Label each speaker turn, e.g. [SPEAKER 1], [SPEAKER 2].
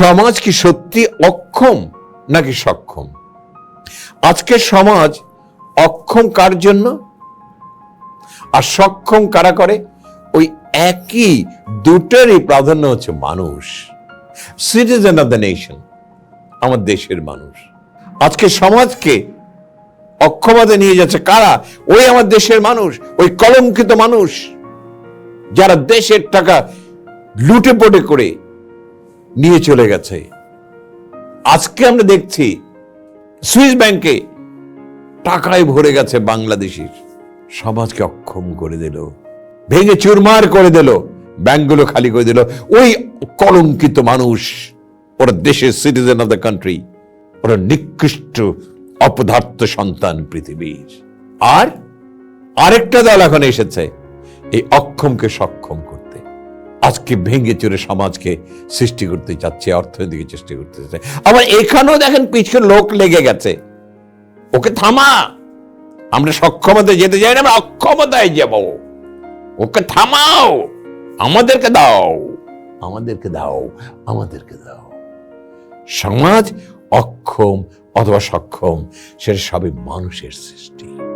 [SPEAKER 1] সমাজ কি সত্যি অক্ষম নাকি সক্ষম? আজকে সমাজ অক্ষম কার জন্য? আর সক্ষম কারা করে? ওই একই দুটোরই প্রাধান্য হচ্ছে মানুষ। সিটিজেন অফ দ্য নেশন আমার দেশের মানুষ। আজকে সমাজকে অক্ষমতা নিয়ে যাচ্ছে কারা? ওই আমার দেশের মানুষ, ওই কলঙ্কিত মানুষ, যারা দেশের টাকা লুটে পটে করে নিয়ে চলে গেছে। আজকে আমরা দেখছি সুইস ব্যাংকে টাকায় ভরে গেছে বাংলাদেশের। সমাজকে অক্ষম করে দিল, ভেঙে চুরমার করে দিল, ব্যাংকগুলো খালি করে দিল। ওই কলঙ্কিত মানুষ, ওরা দেশের সিটিজেন অফ দ্য কান্ট্রি ওরা নিকৃষ্ট অপদার্থ সন্তান পৃথিবীর। আর আরেকটা দল এখন এসেছে, এই অক্ষমকে সক্ষম আজকে ভেঙে চড়ে সমাজকে সৃষ্টি করতে চাচ্ছে, অর্থনীতিকে সৃষ্টি করতে চাচ্ছে। আবার এখানেও দেখেন পিছনে লোক লেগে গেছে। ওকে থামা। আমরা সক্ষমতায় যেতে চাই না, আমরা অক্ষমতায় যাব। ওকে থামাও। আমাদেরকে দাও। আমাদেরকে দাও। আমাদেরকে দাও। সমাজ অক্ষম অথবা সক্ষম, সেটা সবই মানুষের সৃষ্টি।